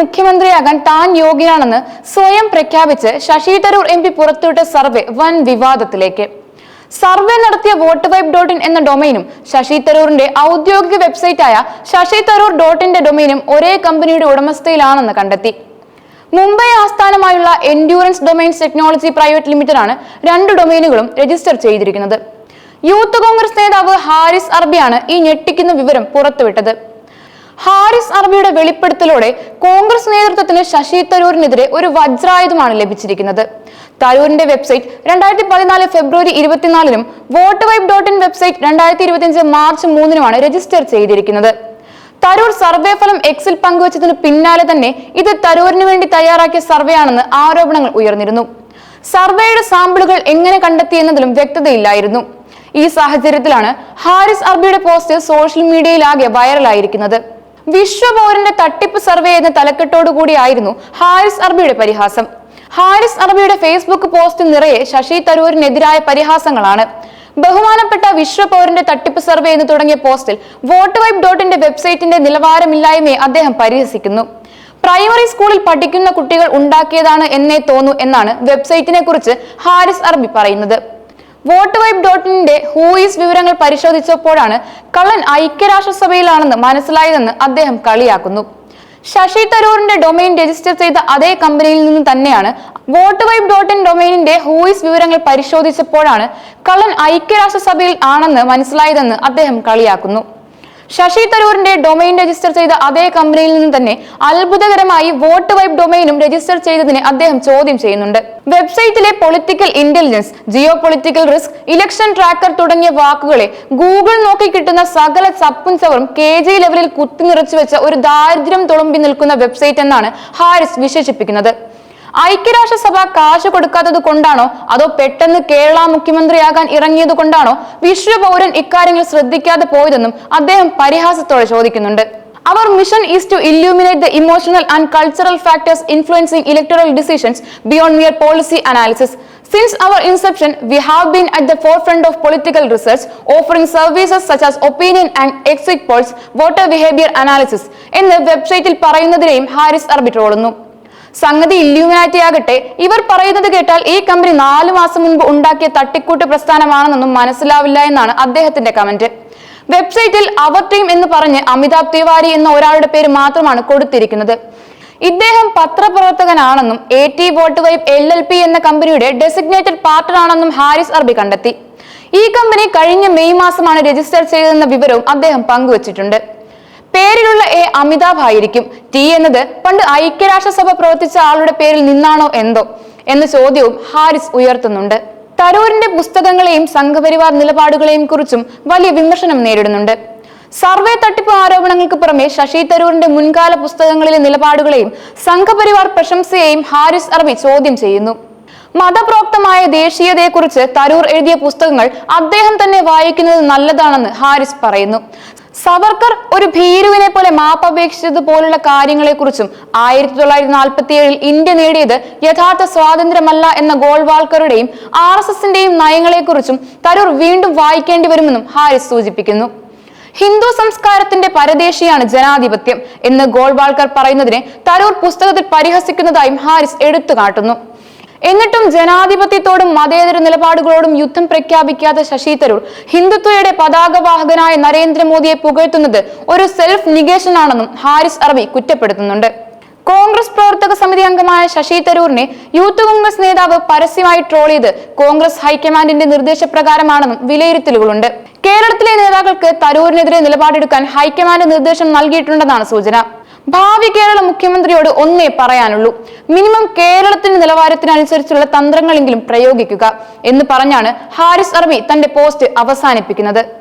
മുഖ്യമന്ത്രിയാകാൻ താൻ യോഗ്യനാണെന്ന് സ്വയം പ്രഖ്യാപിച്ച് ശശി തരൂർ എം പി പുറത്തുവിട്ട സർവേ വൻ വിവാദത്തിലേക്ക്. സർവേ നടത്തിയ വോട്ട് വൈബ് ഡോട്ട് ഇൻ എന്ന ഡൊമൈനും ശശി തരൂറിന്റെ ഔദ്യോഗിക വെബ്സൈറ്റായ ശശി തരൂർ ഡോട്ട് ഇന്റെ ഡൊമൈനും ഒരേ കമ്പനിയുടെ ഉടമസ്ഥയിലാണെന്ന് കണ്ടെത്തി. മുംബൈ ആസ്ഥാനമായുള്ള എൻഡ്യൂറൻസ് ഡൊമൈൻസ് ടെക്നോളജി പ്രൈവറ്റ് ആണ് രണ്ട് ഡൊമൈനുകളും രജിസ്റ്റർ ചെയ്തിരിക്കുന്നത്. യൂത്ത് കോൺഗ്രസ് നേതാവ് ഹാരിസ് അർബിയാണ് ഈ ഞെട്ടിക്കുന്ന വിവരം പുറത്തുവിട്ടത്. ഹാരിസ് അറബിയുടെ വെളിപ്പെടുത്തലോടെ കോൺഗ്രസ് നേതൃത്വത്തിന് ശശി തരൂരിനെതിരെ ഒരു വജ്രായുധമാണ് ലഭിച്ചിരിക്കുന്നത്. തരൂരിന്റെ വെബ്സൈറ്റ് രണ്ടായിരത്തി പതിനാല് ഫെബ്രുവരി ഇരുപത്തിനാലിനും vote vibe dot in website രണ്ടായിരത്തി ഇരുപത്തിയഞ്ച് മാർച്ച് മൂന്നിനുമാണ് രജിസ്റ്റർ ചെയ്തിരിക്കുന്നത്. തരൂർ സർവേ ഫലം എക്സിൽ പങ്കുവച്ചതിന് പിന്നാലെ തന്നെ ഇത് തരൂരിന് വേണ്ടി തയ്യാറാക്കിയ സർവേ ആണെന്ന് ആരോപണങ്ങൾ ഉയർന്നിരുന്നു. സർവേയുടെ സാമ്പിളുകൾ എങ്ങനെ കണ്ടെത്തിയെന്നതിലും വ്യക്തതയില്ലായിരുന്നു. ഈ സാഹചര്യത്തിലാണ് ഹാരിസ് അർബിയുടെ പോസ്റ്റ് സോഷ്യൽ മീഡിയയിലാകെ വൈറലായിരിക്കുന്നത്. വിശ്വപൗരന്റെ തട്ടിപ്പ് സർവേ എന്ന തലക്കെട്ടോടുകൂടിയായിരുന്നു ഹാരിസ് അറബിയുടെ പരിഹാസം. ഹാരിസ് അറബിയുടെ ഫേസ്ബുക്ക് പോസ്റ്റ് നിറയെ ശശി തരൂരിനെതിരായ പരിഹാസങ്ങളാണ്. ബഹുമാനപ്പെട്ട വിശ്വപൗരന്റെ തട്ടിപ്പ് സർവേ എന്ന് തുടങ്ങിയ പോസ്റ്റിൽ വോട്ട് വൈബ് ഡോട്ടിന്റെ വെബ്സൈറ്റിന്റെ നിലവാരമില്ലായ്മയെ അദ്ദേഹം പരിഹസിക്കുന്നു. പ്രൈമറി സ്കൂളിൽ പഠിക്കുന്ന കുട്ടികൾ ഉണ്ടാക്കിയതാണ് എന്നേ തോന്നു എന്നാണ് വെബ്സൈറ്റിനെ കുറിച്ച് ഹാരിസ് അറബി പറയുന്നത്. വോട്ട് വൈബ് ഡോട്ടിന്റെ ഹൂയിസ് വിവരങ്ങൾ പരിശോധിച്ചപ്പോഴാണ് കള്ളൻ ഐക്യരാഷ്ട്രസഭയിലാണെന്ന് മനസ്സിലായതെന്ന് അദ്ദേഹം കളിയാക്കുന്നു. ശശി തരൂറിന്റെ ഡൊമൈൻ രജിസ്റ്റർ ചെയ്ത അതേ കമ്പനിയിൽ നിന്ന് തന്നെയാണ് വോട്ട് വൈബ് ഡോട്ട് ഇൻ ഡൊമൈനിന്റെ ഹൂയിസ് വിവരങ്ങൾ പരിശോധിച്ചപ്പോഴാണ് കള്ളൻ ഐക്യരാഷ്ട്രസഭയിൽ ആണെന്ന് മനസ്സിലായതെന്ന് അദ്ദേഹം കളിയാക്കുന്നു. ശശി തരൂരിന്റെ ഡൊമൈൻ രജിസ്റ്റർ ചെയ്ത അതേ കമ്പനിയിൽ നിന്ന് തന്നെ അത്ഭുതകരമായി വോട്ട് വൈബ് ഡൊമൈനും രജിസ്റ്റർ ചെയ്തതിനെ അദ്ദേഹം ചോദ്യം ചെയ്യുന്നുണ്ട്. വെബ്സൈറ്റിലെ political intelligence geo political risk election tracker തുടങ്ങിയ വാക്കുകളെ ഗൂഗിൾ നോക്കി കിട്ടുന്ന സകല സപ്പും ചവറും കെ ജി ലെവലിൽ കുത്തി നിറച്ചു വെച്ച ഒരു ദാരിദ്ര്യം തുളുമ്പി നിൽക്കുന്ന വെബ്സൈറ്റ് എന്നാണ് ഹാരിസ് വിശേഷിപ്പിക്കുന്നത്. ഐക്യരാഷ്ട്രസഭ കാശ് കൊടുക്കാത്തത് കൊണ്ടാണോ? അതോ പെട്ടെന്ന് കേരള മുഖ്യമന്ത്രിയാകാൻ ഇറങ്ങിയത് കൊണ്ടാണോ? വിശ്വപൗരൻ ഇക്കാര്യങ്ങൾ ശ്രദ്ധിക്കാതെ പോയതെന്നും അദ്ദേഹം പരിഹാസത്തോടെ ചോദിക്കുന്നുണ്ട്. അവർ mission is to illuminate the emotional and cultural factors influencing electoral decisions beyond mere policy analysis. Since our inception, we have been at the forefront of political research, offering services such as opinion and exit polls, voter behavior analysis. എന്ന് വെബ്സൈറ്റിൽ പറയുന്നതിനെയും ഹാരിസ് അറബി ട്രോളുന്നു സംഗതി Illuminati ആകട്ടെ. ഇവർ പറയുന്നത് കേട്ടാൽ ഈ company നാലു മാസം മുൻപ് ഉണ്ടാക്കിയ തട്ടിക്കൂട്ട് പ്രസ്ഥാനമാണെന്നൊന്നും മനസ്സിലാവില്ല എന്നാണ് അദ്ദേഹത്തിന്റെ കമന്റ് വെബ്സൈറ്റിൽ അവർ ടീം എന്ന് പറഞ്ഞ് അമിതാഭ് തിവാരി എന്ന ഒരാളുടെ പേര് മാത്രമാണ് കൊടുത്തിരിക്കുന്നത്. ഇദ്ദേഹം പത്രപ്രവർത്തകനാണെന്നും A T vote vibe L L P എന്ന കമ്പനിയുടെ ഡെസിഗ്നേറ്റഡ് ആണെന്നും ഹാരിസ് അർബി കണ്ടെത്തി. ഈ കമ്പനി കഴിഞ്ഞ മെയ് മാസമാണ് രജിസ്റ്റർ ചെയ്തതെന്ന വിവരവും അദ്ദേഹം പങ്കുവച്ചിട്ടുണ്ട്. പേരിലുള്ള എ അമിതാഭ് ആയിരിക്കും. ടി എന്നത് പണ്ട് ഐക്യരാഷ്ട്രസഭ പ്രവർത്തിച്ച ആളുടെ പേരിൽ നിന്നാണോ എന്തോ എന്ന ചോദ്യവും ഹാരിസ് ഉയർത്തുന്നുണ്ട്. തരൂരിന്റെ പുസ്തകങ്ങളെയും സംഘപരിവാർ നിലപാടുകളെയും കുറിച്ചും വലിയ വിമർശനം നേരിടുന്നുണ്ട്. സർവേ തട്ടിപ്പ് ആരോപണങ്ങൾക്ക് പുറമെ ശശി തരൂരിന്റെ മുൻകാല പുസ്തകങ്ങളിലെ നിലപാടുകളെയും സംഘപരിവാർ പ്രശംസയെയും ഹാരിസ് അറബി ചോദ്യം ചെയ്യുന്നു. മതപ്രോക്തമായ ദേശീയതയെക്കുറിച്ച് തരൂർ എഴുതിയ പുസ്തകങ്ങൾ അദ്ദേഹം തന്നെ വായിക്കുന്നത് നല്ലതാണെന്ന് ഹാരിസ് പറയുന്നു. സവർക്കർ ഒരു ഭീരുവിനെ പോലെ മാപ്പപേക്ഷിച്ചത് പോലുള്ള കാര്യങ്ങളെക്കുറിച്ചും ആയിരത്തി തൊള്ളായിരത്തി നാൽപ്പത്തി ഏഴിൽ ഇന്ത്യ നേടിയത് യഥാർത്ഥ സ്വാതന്ത്ര്യമല്ല എന്ന ഗോൾവാൾക്കറുടെയും ആർ എസ് എസിന്റെയും നയങ്ങളെക്കുറിച്ചും തരൂർ വീണ്ടും വായിക്കേണ്ടി വരുമെന്നും ഹാരിസ് സൂചിപ്പിക്കുന്നു. ഹിന്ദു സംസ്കാരത്തിന്റെ പരദേശിയാണ് ജനാധിപത്യം എന്ന് ഗോൾവാൾക്കർ പറയുന്നതിനെ തരൂർ പുസ്തകത്തിൽ പരിഹസിക്കുന്നതായും ഹാരിസ് എടുത്തു കാട്ടുന്നു എന്നിട്ടും ജനാധിപത്യത്തോടും മതേതര നിലപാടുകളോടും യുദ്ധം പ്രഖ്യാപിക്കാത്ത ശശി തരൂർ ഹിന്ദുത്വയുടെ പതാകവാഹകനായ നരേന്ദ്രമോദിയെ പുകഴ്ത്തുന്നത് ഒരു സെൽഫ് നിഗേഷൻ ആണെന്നും ഹാരിസ് അറബി കുറ്റപ്പെടുത്തുന്നുണ്ട്. കോൺഗ്രസ് പ്രവർത്തക സമിതി അംഗമായ ശശി തരൂരിനെ യൂത്ത് കോൺഗ്രസ് നേതാവ് പരസ്യമായി ട്രോൾ ചെയ്ത് കോൺഗ്രസ് ഹൈക്കമാൻഡിന്റെ നിർദ്ദേശപ്രകാരമാണെന്നും വിലയിരുത്തലുകളുണ്ട്. കേരളത്തിലെ നേതാക്കൾക്ക് തരൂരിനെതിരെ നിലപാടെടുക്കാൻ ഹൈക്കമാൻഡ് നിർദ്ദേശം നൽകിയിട്ടുണ്ടെന്നാണ് സൂചന. ഭാവി കേരള മുഖ്യമന്ത്രിയോട് ഒന്നേ പറയാനുള്ളൂ. മിനിമം കേരളത്തിന്റെ നിലവാരത്തിനനുസരിച്ചുള്ള തന്ത്രങ്ങളെങ്കിലും പ്രയോഗിക്കുക എന്ന് പറഞ്ഞാണ് ഹാരിസ് അറബി തന്റെ പോസ്റ്റ് അവസാനിപ്പിക്കുന്നത്.